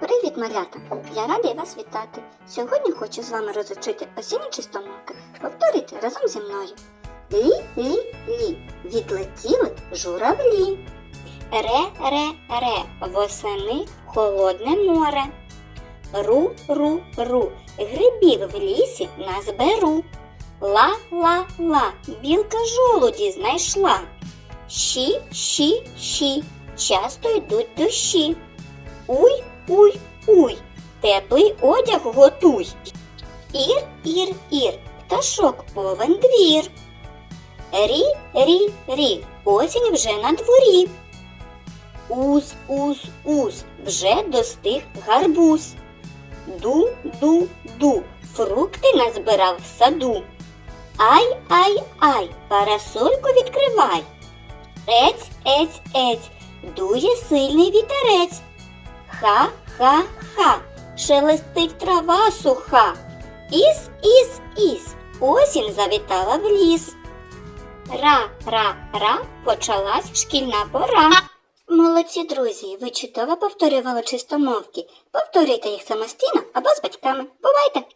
Привіт, малята! Я радий вас вітати. Сьогодні хочу з вами розучити осінні чистомовки. Повторюйте разом зі мною. Лі-лі-лі, відлетіли журавлі. Ре-ре-ре, восени холодне море. Ру-ру-ру, грибів в лісі назберу. Ла-ла-ла, білка жолуді знайшла. Щі, щі, щі, часто йдуть дощі. Уй, уй, уй, теплий одяг готуй. Ір, ір, ір, пташок повен двір. Рі, рі, рі, осінь вже на дворі. Уз, уз, уз, вже достиг гарбуз. Ду, ду, ду, фрукти назбирав в саду. Ай, ай, ай, парасольку відкривай. Ець, ець, ець, дує сильний вітерець. Ха, ха, ха, шелестить трава суха. Іс, іс, іс, осінь завітала в ліс. Ра, ра, ра, почалась шкільна пора. Молодці друзі, ви чудово повторювали чистомовки. Повторюйте їх самостійно або з батьками. Бувайте!